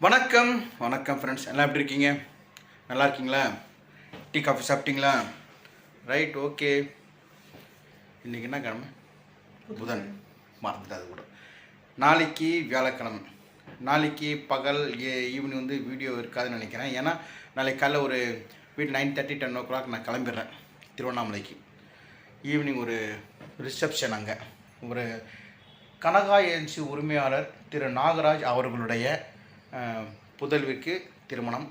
வணக்கம். வணக்கம் ஃப்ரெண்ட்ஸ் எல்லாம் எப்படி இருக்கீங்க? நல்லா இருக்கீங்களா? டீ காஃபி சாப்பிட்டீங்களா? ரைட் ஓகே இன்றைக்கி என்ன கிழமை? புதன். மறந்துட்டு அது கூட. நாளைக்கு வியாழக்கிழமை. நாளைக்கு பகல் ஈவினிங் வந்து வீடியோ இருக்காதுன்னு நினைக்கிறேன். ஏன்னா நாளைக்கு காலைல ஒரு வீட்டு nine thirty ten o'clock நான் கிளம்பிடுறேன் திருவண்ணாமலைக்கு. ஈவினிங் ஒரு ரிசப்ஷன் அங்கே. ஒரு கனகா ஏஜென்சி உரிமையாளர் திரு நாகராஜ் அவர்களுடைய புதல்விக்கு திருமணம்.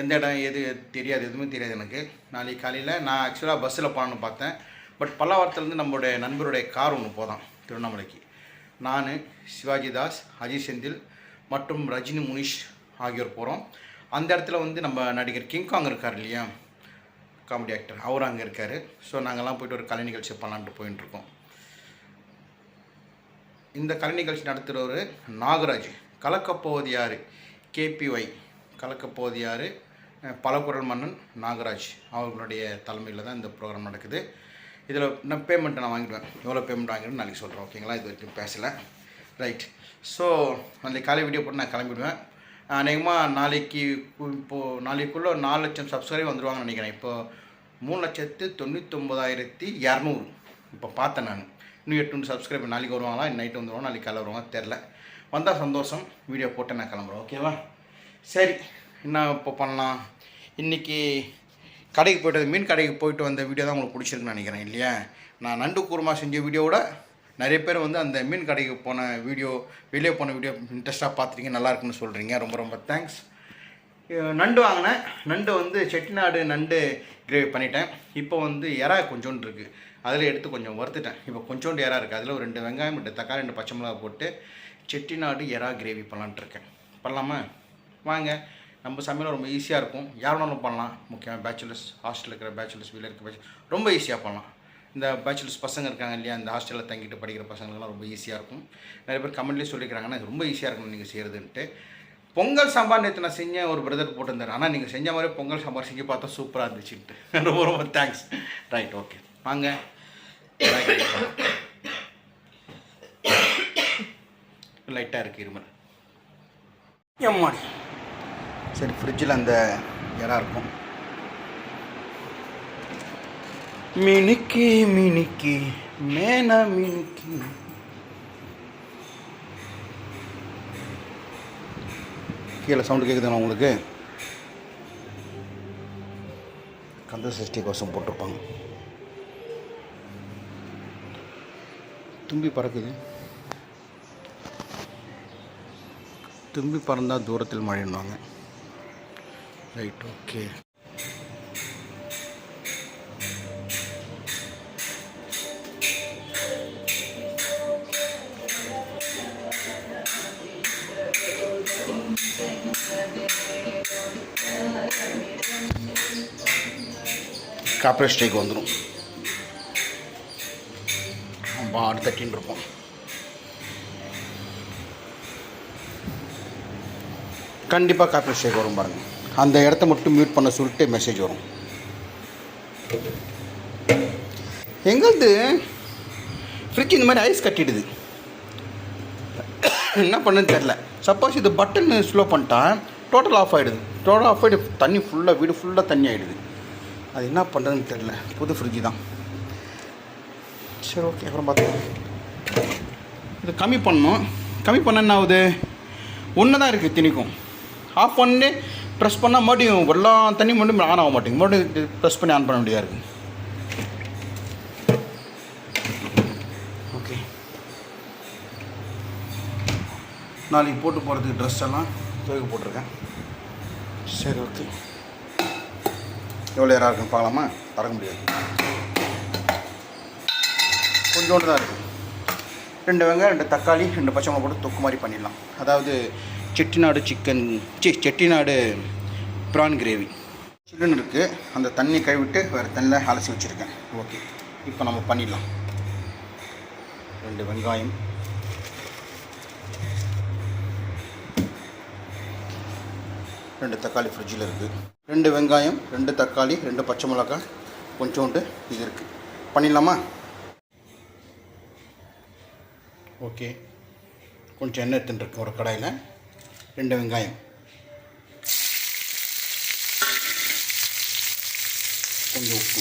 எந்த இடம் எது தெரியாது எதுவுமே தெரியாது எனக்கு. நாளைக்கு காலையில் நான் ஆக்சுவலாக பஸ்ஸில் போகணுன்னு பார்த்தேன். பட் பல்லாவரத்துலேருந்து நம்மளுடைய நண்பருடைய கார் ஒன்று போதான் திருவண்ணாமலைக்கு. நான் சிவாஜி தாஸ் அஜய் செந்தில் மற்றும் ரஜினி முனிஷ் ஆகியோர் போகிறோம் அந்த இடத்துல வந்து நம்ம நடிகர் கிங்காங் இருக்கார் இல்லையா? காமெடி ஆக்டர் அவர் அங்கே இருக்கார். ஸோ நாங்கள்லாம் போயிட்டு ஒரு கலை நிகழ்ச்சி பண்ணலான்ட்டு போயிட்டுருக்கோம் இந்த கலை நிகழ்ச்சி நடத்துகிறவர் நாகராஜ். கலக்கப்போவது யார் கேபிஒய் கலக்கப்போவது யார் பலகுரல் மன்னன் நாகராஜ் அவர்களுடைய தலைமையில் தான் இந்த ப்ரோக்ராம் நடக்குது. இதில் நான் பேமெண்ட்டை நான் வாங்கிடுவேன். எவ்வளோ பேமெண்ட் வாங்கிடுவேன் நாளைக்கு சொல்கிறேன் ஓகேங்களா இது வரைக்கும் பேசலை. ரைட் ஸோ அந்த காலை வீடியோ போட்டு நான் கிளம்பிடுவேன். அநேகமாக நாளைக்கு இப்போது நாளைக்குள்ளே நாலு லட்சம் சப்ஸ்கிரைபர் வந்துடுவாங்கன்னு நினைக்கிறேன். இப்போது மூணு லட்சத்து தொண்ணூற்றொம்பதாயிரத்தி இரநூறு. இப்போ பார்த்தேன் நான். இன்னும் எட்டு சப்ஸ்கிரைபர் நாளைக்கு வருவாங்களா? நைட்டு வந்துடுவாங்க நாளைக்கு காலை வருவாங்க தெரில வந்தால் சந்தோஷம். வீடியோ போட்டு நான் கிளம்புறேன். ஓகேவா? சரி என்ன இப்போ பண்ணலாம்? இன்றைக்கி கடைக்கு போயிட்டு மீன் கடைக்கு போயிட்டு வந்த வீடியோ தான் உங்களுக்கு பிடிச்சிருக்குன்னு நினைக்கிறேன் இல்லையா? நான் நண்டு கூர்மா செஞ்ச வீடியோவோட நிறைய பேர் வந்து அந்த மீன் கடைக்கு போன வீடியோ வெளியே போன வீடியோ இன்ட்ரெஸ்ட்டாக பார்த்துருக்கீங்க நல்லா இருக்குன்னு சொல்கிறீங்க ரொம்ப ரொம்ப தேங்க்ஸ் நண்டு வாங்கினேன். நண்டு வந்து செட்டிநாடு நண்டு கிரேவி பண்ணிட்டேன். இப்போ வந்து எறா கொஞ்சோண்டு இருக்குது அதில் எடுத்து கொஞ்சம் வறுத்துட்டேன். இப்போ கொஞ்சோண்டு எறா இருக்குது அதில் ஒரு ரெண்டு வெங்காயம் ரெண்டு தக்காளி ரெண்டு பச்சை மிளகா போட்டு செட்டிநாடு எறா கிரேவி பண்ணலான்ட்டு இருக்கேன் பண்ணலாமா? வாங்க. நம்ம சமையல் ரொம்ப ஈஸியாக இருக்கும். யார் வேணாலும் பண்ணலாம். முக்கியமாக பேச்சுலர்ஸ் ஹாஸ்டலில் இருக்கிற பேச்சுலர்ஸ் வீட்டில் இருக்கிற பேச்சு ரொம்ப ஈஸியாக பண்ணலாம். இந்த பேச்சுலர்ஸ் பசங்க இருக்காங்க இல்லையா இந்த ஹாஸ்டலில் தங்கிட்டு படிக்கிற பசங்களுக்குலாம் ரொம்ப ஈஸியாக இருக்கும். நிறைய பேர் கமெண்ட்லேயே சொல்லிக்கிறாங்கன்னா ரொம்ப ஈஸியாக இருக்கும் நீங்கள் செய்கிறதுன்ட்டு பொங்கல் சாம்பார் நேற்று நான் செஞ்சேன் ஒரு பிரதர் போட்டிருந்தார். ஆனால் நீங்கள் செஞ்ச மாதிரி பொங்கல் சாம்பார் செஞ்சு பார்த்தா சூப்பராக இருந்துச்சுன்ட்டு. ரொம்ப ரொம்ப தேங்க்ஸ் ரைட் ஓகே வாங்க. லைட்டாக இருக்குது இருமல். எம்மாடி. சரி ஃப்ரிட்ஜில் அந்த இடம் இருக்கும். மினுக்கி மினுக்கி மேனா மினுக்கி. கீழே சவுண்டு கேட்குதுங்களா உங்களுக்கு? கந்த சஷ்டி கோஷம் போட்டிருப்பாங்க. தும்பி பறக்குது. தும்பி பறந்தால் தூரத்தில் மழைன்னுவாங்க. ரைட் ஓகே காப்பரேட் ஸ்ட்ரைக் வந்துடும் பாடு தட்டின்னு இருப்போம் கண்டிப்பாக காப்பி ஷேக் வரும் பாருங்கள் அந்த இடத்த மட்டும் மியூட் பண்ண சொல்லிட்டு மெசேஜ் வரும். எங்களது? ஃப்ரிட்ஜ் இந்த மாதிரி ஐஸ் கட்டிடுது. என்ன பண்ணுன்னு தெரில சப்போஸ் இது பட்டன் ஸ்லோ பண்ணிட்டா டோட்டல் ஆஃப் ஆகிடுது டோட்டல் ஆஃப் ஆகிடு தண்ணி ஃபுல்லாக வீடு ஃபுல்லாக தண்ணி ஆகிடுது அது என்ன பண்ணுறதுன்னு தெரில புது ஃப்ரிட்ஜு தான். சரி ஓகே அப்புறம் பார்த்துக்கலாம். இது கம்மி பண்ணணும். கம்மி பண்ண என்ன ஆகுது? ஒன்று தான் இருக்குது திணிக்கும். ஆஃப் பண்ணி ப்ரெஸ் பண்ணால் மறுபடியும் எல்லா தண்ணி மறுபடியும் ஆன் ஆக மாட்டேங்குது. மறுபடியும் ப்ரெஸ் பண்ணி ஆன் பண்ண வேண்டியதாக இருக்குது ஓகே நாளைக்கு போட்டு போகிறதுக்கு ட்ரெஸ் எல்லாம் துவைக்க போட்டிருக்கேன். சரி ஓகே எவ்வளோ நேரம் இருக்குன்னு பார்க்கலாமா? திறக்க முடியாது. கொஞ்சோண்டு தான் இருக்குது ரெண்டு வெங்காயம் ரெண்டு தக்காளி ரெண்டு பச்சை மிளகா போட்டு தொக்கு மாதிரி பண்ணிடலாம். அதாவது செட்டிநாடு சிக்கன் சி செட்டிநாடு ப்ரான் கிரேவி. சில்லுன்னு இருக்குது அந்த தண்ணி கழுவிட்டு வேறு தண்ணியில் அலசி வச்சுருக்கேன். ஓகே. இப்போ நம்ம பண்ணிடலாம். ரெண்டு வெங்காயம். ரெண்டு தக்காளி ஃப்ரிட்ஜில் இருக்குது ரெண்டு வெங்காயம் ரெண்டு தக்காளி ரெண்டு பச்சை மிளகாய் கொஞ்சோண்டு இது இருக்குது பண்ணிடலாமா? ஓகே. கொஞ்சம் எண்ணெய் எடுத்துட்டுருக்கேன் ஒரு கடாயில். ரெண்டு வெங்காயம். கொஞ்சம் உப்பு.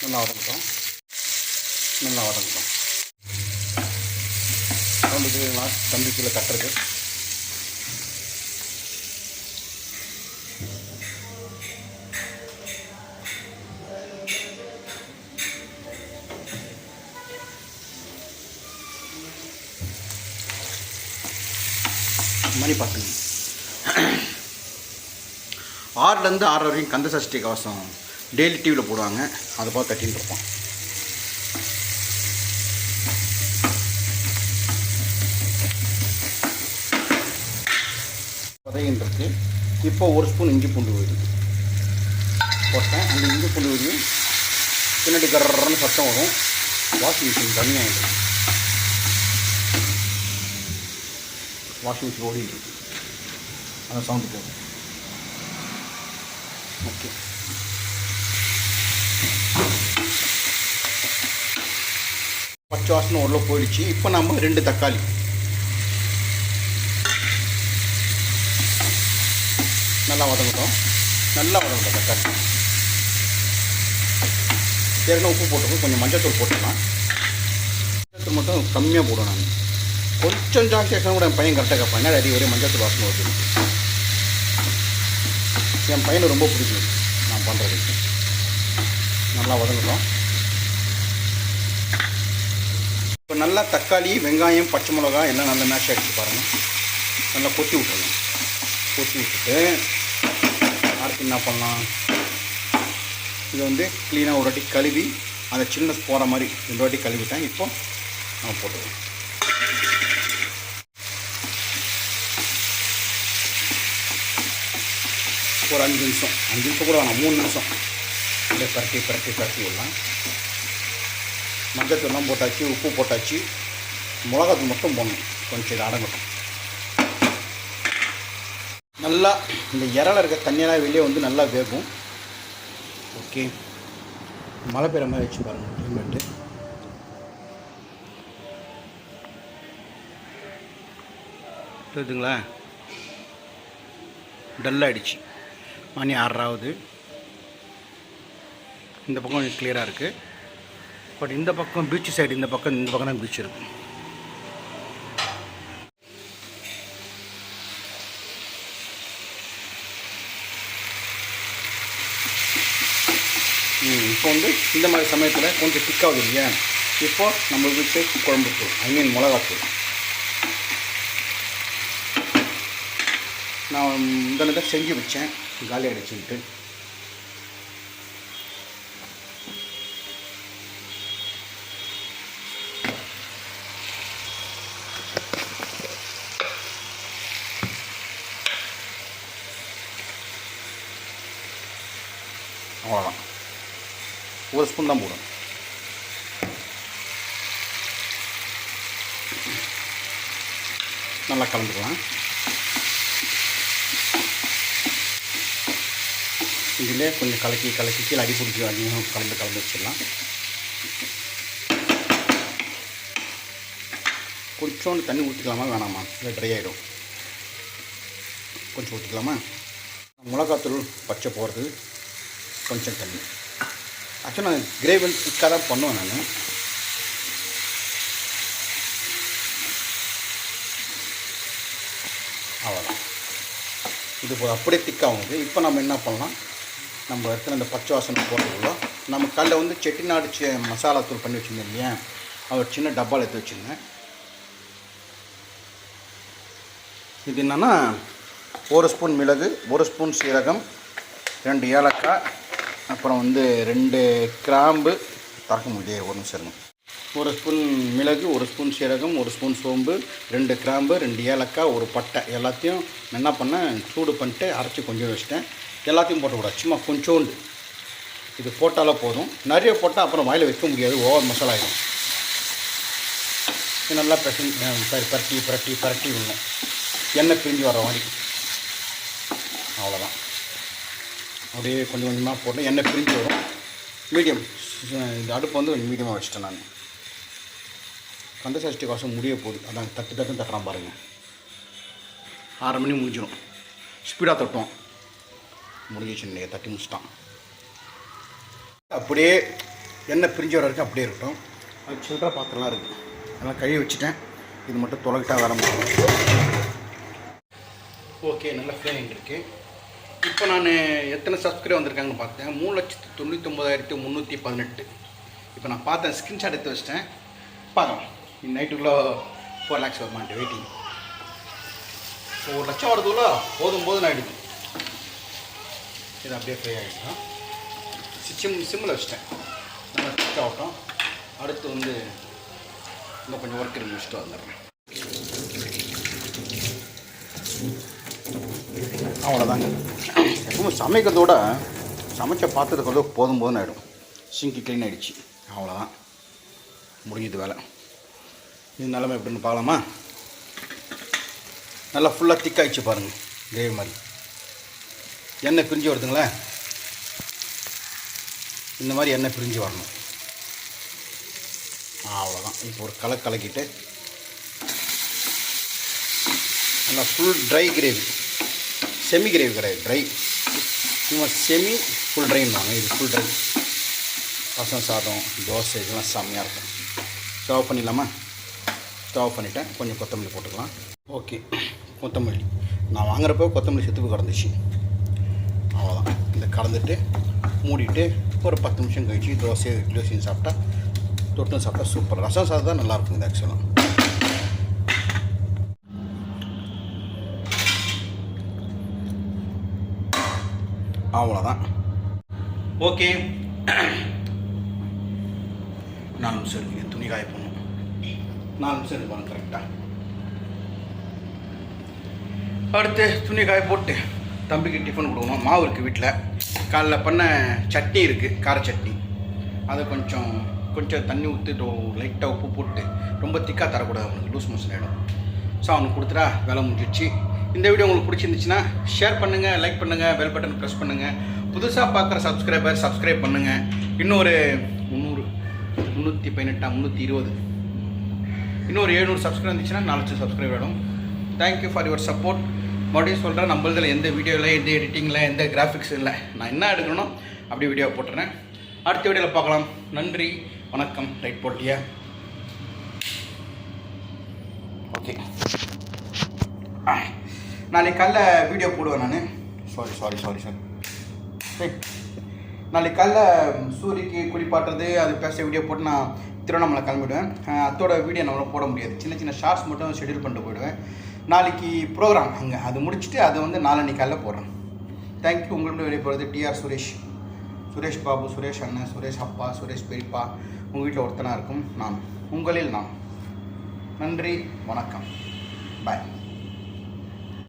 நல்லா வதங்கட்டும். நல்லா வதங்கட்டும். தம்பிக்குங்களா தம்பிக்குள்ளே கட்டுறது. மணி பத்து ஆறுலேருந்து ஆறு வரைக்கும் கந்த சஷ்டி கவசம் டெய்லி டிவியில் போடுவாங்க. அதை பார்த்து கட்டின்னு இருப்போம். பதையின்றது இப்போ ஒரு ஸ்பூன் இஞ்சி பூண்டு விழுது போட்டேன். அந்த இஞ்சி பூண்டு வரையும் பின்னாடி கர்றன்னு சத்தம் வரும். வாஷிங் மிஷின் கம்மியாகிடும் வாஷிங் மிஷின் ஓடிட்டு இருக்கு. அந்த சவுண்டு போகும் ஓகே. பச்சை வாசனை உள்ள போயிடுச்சு. இப்போ நம்ம ரெண்டு தக்காளி. நல்லா வதங்கட்டும். நல்லா வதங்கட்டும் தக்காளி. ஏற்கனவே உப்பு போட்டுருக்கோம் கொஞ்சம் மஞ்சத்தூள் போட்டுக்கலாம். மஞ்சத்தூள் மட்டும் கம்மியாக போடுவேன் நான் கொஞ்சம் ஜாஸ்தி ஆச்சுன்னா கூட என் பையன் கரெக்டாக கேட்பான் என்ன அடி ஒரே மஞ்சத்தூள் வாசனை வருது என் பையனை ரொம்ப பிடிக்கும். நான் பண்ணுறது நல்லா வதங்கட்டும். இப்போ நல்லா தக்காளி வெங்காயம் பச்சை மிளகாய் எல்லாம் நல்லா மேஷ் ஆகிடுச்சு பாருங்கள் நல்லா கொத்தி விட்டுருங்க. கொத்தி விட்டுட்டு அடுத்து என்ன பண்ணலாம்? இதை வந்து க்ளீனாக ஒரு வாட்டி கழுவி அந்த சின்ன போகிற மாதிரி ரெண்டு வாட்டி கழுவிட்டேன். இப்போ நான் போட்டுருவேன் ஒரு அஞ்சு நிமிஷம். அஞ்சு நிமிஷம் கூட வேணாம் மூணு நிமிஷம். அப்படியே பரட்டி பரட்டி பரட்டி விடலாம். மஞ்சத்தூள்லாம் போட்டாச்சு உப்பு போட்டாச்சு. மிளகாத்தூள் மட்டும் போடணும். கொஞ்சம் இது அடங்கட்டும். நல்லா இந்த இறல இருக்க தண்ணியெல்லாம் வெளியே வந்து நல்லா வேகும். ஓகே. மழை பெய்கிற மாதிரி வச்சு பாருங்கள் கிளைமேட்டு தெரியுதுங்களா டல்லாகிடுச்சு மணி ஆறாவது. இந்த பக்கம் கொஞ்சம் கிளியராக இருக்குது பட் இந்த பக்கம் பீச் சைடு இந்த பக்கம் இந்த பக்கம் தான் பீச் இருக்குது இப்போ வந்து இந்த மாதிரி சமயத்தில் கொஞ்சம் திக்காகுது இல்லையா இப்போ நம்ம வீட்டு குழம்பு தூள் ஐ மீன் மிளகாத்தூள். நான் இந்த செஞ்சு வச்சேன். காலி அடிச்சுக்கிட்டு. அவ்வளோதான் ஒரு ஸ்பூன் தான் போடும் நல்லா கலந்துக்கலாம். இதிலே கொஞ்சம் கலக்கி கலக்கி கீழே அடி பிடிச்சி அதிகம் கலந்து கலந்து வச்சிடலாம். கொஞ்சோண்டு தண்ணி ஊற்றிக்கலாமா வேணாமா? இல்லை ட்ரை ஆகிடும் கொஞ்சம் ஊற்றிக்கலாமா மிளகாத்தூள் பச்சை போகிறது கொஞ்சம் தண்ணி. ஆக்சுவலாக நான் கிரேவி திக்காக தான் பண்ணுவேன் நான். அவ்வளோதான் இது போது அப்படியே இது இப்போ நம்ம என்ன பண்ணலாம்? நம்ம இடத்துல இந்த பச்சை வாசனை போடுறதுக்குள்ள நம்ம கல்ல வந்து செட்டிநாடு செ- மசாலா தூள் பண்ணி வச்சுருந்தேன் இல்லையா? அவர் சின்ன டப்பாவில் எடுத்து வச்சுருந்தேன். இது என்னென்னா ஒரு ஸ்பூன் மிளகு ஒரு ஸ்பூன் சீரகம் ரெண்டு ஏலக்காய் அப்புறம் வந்து ரெண்டு கிராம்பு. திறக்க முடியாது ஒரு நிமிஷம் ஒரு ஸ்பூன் மிளகு ஒரு ஸ்பூன் சீரகம் ஒரு ஸ்பூன் சோம்பு ரெண்டு கிராம்பு ரெண்டு ஏலக்காய் ஒரு பட்டை. எல்லாத்தையும் நான் என்ன பண்ணேன் சூடு பண்ணிட்டு அரைச்சி கொஞ்சம் வச்சிட்டேன். எல்லாத்தையும் போட்டக்கூடாது சும்மா கொஞ்சோண்டு. இது போட்டாலே போதும். நிறைய போட்டால் அப்புறம் வாயில் வைக்க முடியாது. ஓவர் மசாலா ஆகிடும் நல்லா பிரட்டி சாரி பரட்டி பரட்டி பரட்டி விடணும். எண்ணெய் பிரிஞ்சு வர மாதிரி. அவ்வளோதான். அப்படியே கொஞ்சம் கொஞ்சமாக போட்டு எண்ணெய் பிரிஞ்சு வரும். மீடியம் இந்த அடுப்பு வந்து கொஞ்சம் மீடியமாக வச்சுட்டேன் நான். கந்த சஷ்டி காசம் முடிய போகுது. அதான் தட்டு தட்டு தட்டுறான் பாருங்கள் ஆறு மணி முடிஞ்சிடும் ஸ்பீடாக தட்டுவோம். முடிஞ்சிச்சு இன்னைக்கு தட்டி முடிச்சிட்டான். அப்படியே எண்ணெய் பிரிஞ்சு வர வரைக்கும் அப்படியே இருக்கட்டும். அது சில்லற பாத்திரம்லாம் இருக்குது அதெல்லாம் கழுவி வச்சுட்டேன். இது மட்டும் தொலைக்கிட்டா வர முடியும் ஓகே நல்ல ஃப்ளேமிங் இருக்குது இப்போ நான் எத்தனை சப்ஸ்கிரைப் வந்திருக்காங்கன்னு பார்த்தேன் மூணு லட்சத்து தொண்ணூத்தொம்பதாயிரத்தி முந்நூற்றி பதினெட்டு. இப்போ நான் பார்த்தேன் ஸ்க்ரீன்ஷாட் எடுத்து வச்சிட்டேன். பார்க்கலாம் இன்னைக்கு நைட்டுக்குள்ளே ஃபோர் லேக்ஸ் வருமான்ட்டு வெயிட்டிங் ஸோ ஒரு லட்சம் வருதுக்குள்ளே போதும் போதும் ஆகிடுது இது அப்படியே ஃப்ரீ ஆகிடுச்சு சிம் சிம்மில் வச்சிட்டேன் நல்லா ஃபிட் ஆகட்டும் அடுத்து வந்து இன்னும் கொஞ்சம் ஒர்க் இருக்கு முடிச்சுட்டு வந்துடுறேன் அவ்வளோதாங்க எப்பவும் சமைக்கிறதோட சமைச்ச பாத்திரத்துக்கு வந்து போதும் போதும் ஆகிடும் சிங்கி க்ளீன் ஆகிடுச்சு அவ்வளோதான் முடிஞ்சது வேலை. இது நிலமை எப்படின்னு பார்க்கலாமா? நல்லா ஃபுல்லாக திக்காயிடுச்சு பாருங்கள் கிரேவி மாதிரி. எண்ணெய் பிரிஞ்சு வருதுங்களேன் இந்த மாதிரி எண்ணெய் பிரிஞ்சு வரணும். அவ்வளோதான் இப்போ ஒரு கலக்கு கலக்கிட்டு நல்லா full dry gravy semi gravy கிடையாது ட்ரை சும்மா செமி ஃபுல் ட்ரைன்னுவாங்க இது ஃபுல் ட்ரை ரசம் சாதம் தோசை இதெல்லாம் செம்மையாக இருக்கும். ஸ்டவ் பண்ணிடலாமா? ஸ்டவ் பண்ணிவிட்டேன் கொஞ்சம் கொத்தமல்லி போட்டுக்கலாம். ஓகே கொத்தமல்லி. நான் வாங்குறப்போ கொத்தமல்லி செத்துப்பு கிடந்துச்சு. அவ்வளோதான் இதை கலந்துட்டு மூடிட்டு ஒரு பத்து நிமிஷம் கழிச்சு தோசை இட்லி செஞ்சு சாப்பிட்டா தொட்டும் சாப்பிட்டா சூப்பர் ரசம் சாதம் தான் நல்லாயிருக்கும் இது ஆக்சுவலாக அவ்வளோதான் ஓகே. நாலு நிமிஷம் இருக்குங்க துணி காய போடணும். நாலு நிமிஷம் இருப்பாங்க கரெக்டாக அடுத்து துணி காய போட்டு தம்பிக்கு டிஃபன் கொடுக்கணும். மாவு இருக்குது வீட்டில் காலைல பண்ண சட்னி இருக்குது கார சட்னி. அதை கொஞ்சம் கொஞ்சம் தண்ணி ஊற்றிட்டு லைட்டாக உப்பு போட்டு ரொம்ப திக்காக தரக்கூடாது அவனுக்கு. லூஸ் மோஷன் ஆகிடும் ஸோ அவனுக்கு கொடுத்துட்டா வேலை முடிஞ்சிடுச்சு. இந்த வீடியோ உங்களுக்கு பிடிச்சிருந்துச்சுன்னா ஷேர் பண்ணுங்கள் லைக் பண்ணுங்கள் பெல் பட்டன் ப்ரெஸ் பண்ணுங்கள் புதுசாக பார்க்குற சப்ஸ்கிரைபர் சப்ஸ்கிரைப் பண்ணுங்கள் இன்னொரு முந்நூறு முந்நூற்றி பதினெட்டா முந்நூற்றி இருபது. இன்னொரு எழுநூறு சப்ஸ்கிரைப் இருந்துச்சுன்னா நாலு லட்சம் சப்ஸ்கிரைப் ஆகிடும் தேங்க்யூ ஃபார் யுவர் சப்போர்ட் மறுபடியும் சொல்கிறேன் நம்மளதில் எந்த வீடியோவில் எந்த எடிட்டிங்கில் எந்த கிராஃபிக்ஸ் இல்லை நான் என்ன எடுக்கணும் அப்படி வீடியோ போட்டுறேன். அடுத்த வீடியோவில் பார்க்கலாம். நன்றி வணக்கம். ரைட் போட்டியா? ஓகே நாளைக்கு காலைல வீடியோ போடுவேன் நான். சாரி சாரி சாரி சாரி நாளைக்கு காலைல சூரியக்கு குளிப்பாட்டுறது அது பேச வீடியோ போட்டு நான் திருவண்ணாமலை கிளம்பிடுவேன். அத்தோட வீடியோ நம்மளால் போட முடியாது. சின்ன சின்ன ஷார்ட்ஸ் மட்டும் ஷெடியூல் பண்ணிட்டு போயிடுவேன். நாளைக்கு ப்ரோக்ராம் அங்கே. அது முடிச்சுட்டு அதை வந்து நாளன்னைக்கு காலைல போடுறேன். தேங்க்யூ உங்கள்கிட்ட வெளியே போகிறது டிஆர் சுரேஷ் சுரேஷ் பாபு சுரேஷ் அண்ணன் சுரேஷ் அப்பா சுரேஷ் பெரியப்பா உங்கள் வீட்டில் ஒருத்தனாக இருக்கும். நான் உங்களில் நான். நன்றி. வணக்கம். பாய்